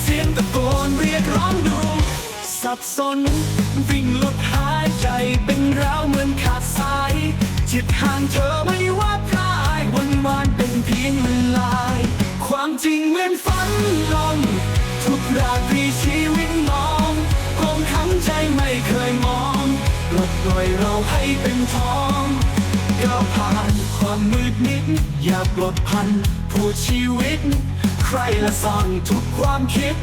เสียงตะโกนเรียกร้องดูสับสนวิ่งหลุดหายใจเป็นราวเหมือนขาดสายจิตห่างเธอไม่ว่าพลายวันวานเป็นเพียงเวลาย ความจริงเหมือนฝันลมทุกราตรีชีวิตมองคงขังใจไม่เคยมองปลดปล่อยเราให้เป็นทองก้าวผ่านความมืดมิดอย่าปลดพันผู้ชีวิต ใครละซ่อนทุกความคิด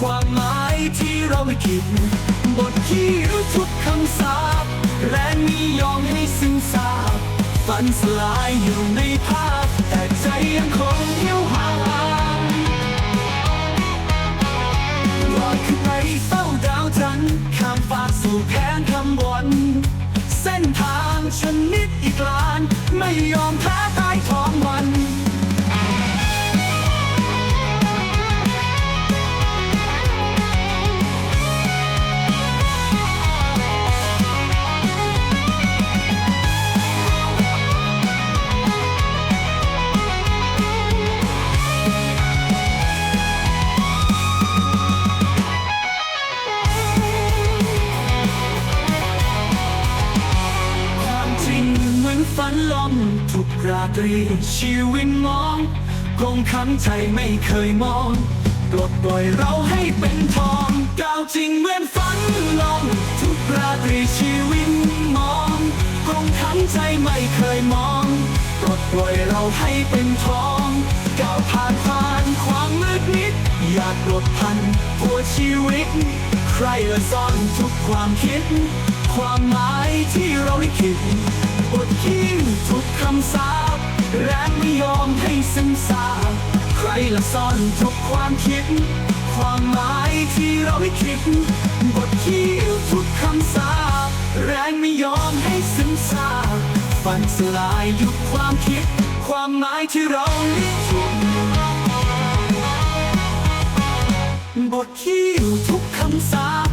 ความหมายที่เราไม่คิด บทที่รู้ทุกคำสาปแรงนี้ยอมให้สิ้นซาบฝันสลายอยู่ในภาพ แต่ใจยังคงเที่ยวหาลอยขึ้นไปเฝ้าดาวจันทร์ข้ามฟ้าสู่แผนคำบนเส้นทางชนิดอีกลาน ไม่ยอมแพ้ือนลมทุกราตรี ชีวิตมองกงคำใจไม่เคยมองปลดปล่อยเราให้เป็นทองก้าวจริงเหมือนฝันลมทุกราตรีชีวิตมองกงคำใจไม่เคยมองปลดปล่อยเราให้เป็นทองก้าวผ่านผ่านความมืดมิดอยากปลดพันหัวชีวิต ใครละซ่อนทุกความคิด ความหมายที่เราได้คิดบทคิด สาปแรงไม่ยอมให้ซึมซาบใครละซ่อนทุกความคิด ความหมายที่เราได้คิด บทคิดทุกคำสาปแรงไม่ยอมให้ซึมซาบฝันสลายยุคความคิด ความหมายที่เราได้คิดบทที่อยู่ทุกคำสาป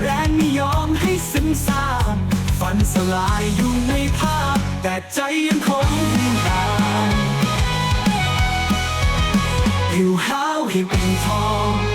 แรงไม่ยอมให้ซึมซาบฝันสลายอยู่ในภาพ แต่ใจยังคงยืนตามผิวหาวให้เป็นทอง